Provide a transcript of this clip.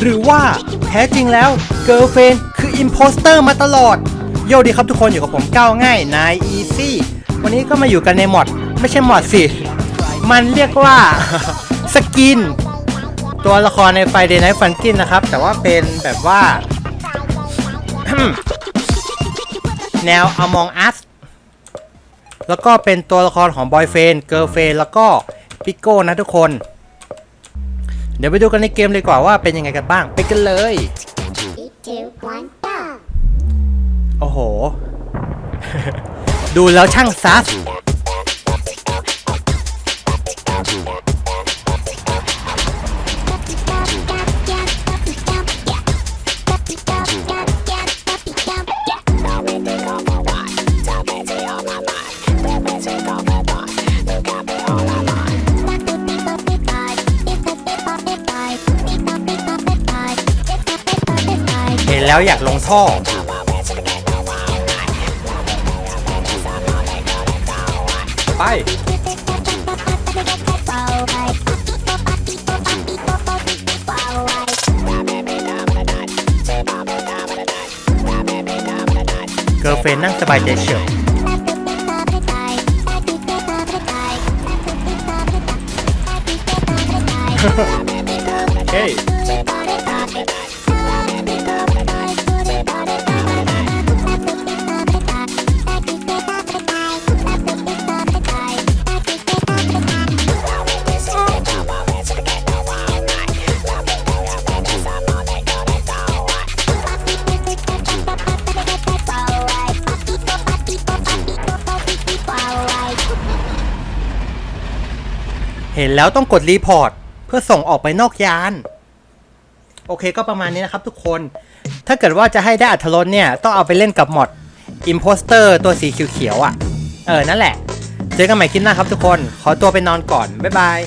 หรือว่าแท้จริงแล้วเกิร์ลเฟนคืออิ p โพสเตอร์มาตลอด โยดีครับทุกคนอยู่กับผมก้าวง่ายนายอีซี่วันนี้ก็มาอยู่กันในมอดไม่ใช่มอดสิ มันเรียกว่าสกิน ตัวละครในไฟเดย์ไนท์ฟันกินนะครับ แต่ว่าเป็นแบบว่า แนว Among Us แล้วก็เป็นตัวละครของบอยเฟนเกิร์ลเฟนแล้วก็ปิโก้นะทุกคน เดี๋ยวไปดูกันในเกมเลยกว่าว่าเป็นยังไงกันบ้าง ไปกันเลย โอ้โห ดูแล้วช่างซัส แล้วอยากลงท่อ ไป เกิร์ลเฟนนั่งสบายใจเฉยเฮ้ย เห็นแล้วต้องกดรีพอร์ตเพื่อส่งออกไปนอกยาน โอเคก็ประมาณนี้นะครับทุกคน ถ้าเกิดว่าจะให้ได้อัธรสเนี่ย ต้องเอาไปเล่นกับมอด Imposter ตัวสีเขียวๆอะ เออ นั่นแหละ เจอกันใหม่คลิปหน้าครับทุกคน ขอตัวไปนอนก่อน บ๊ายบาย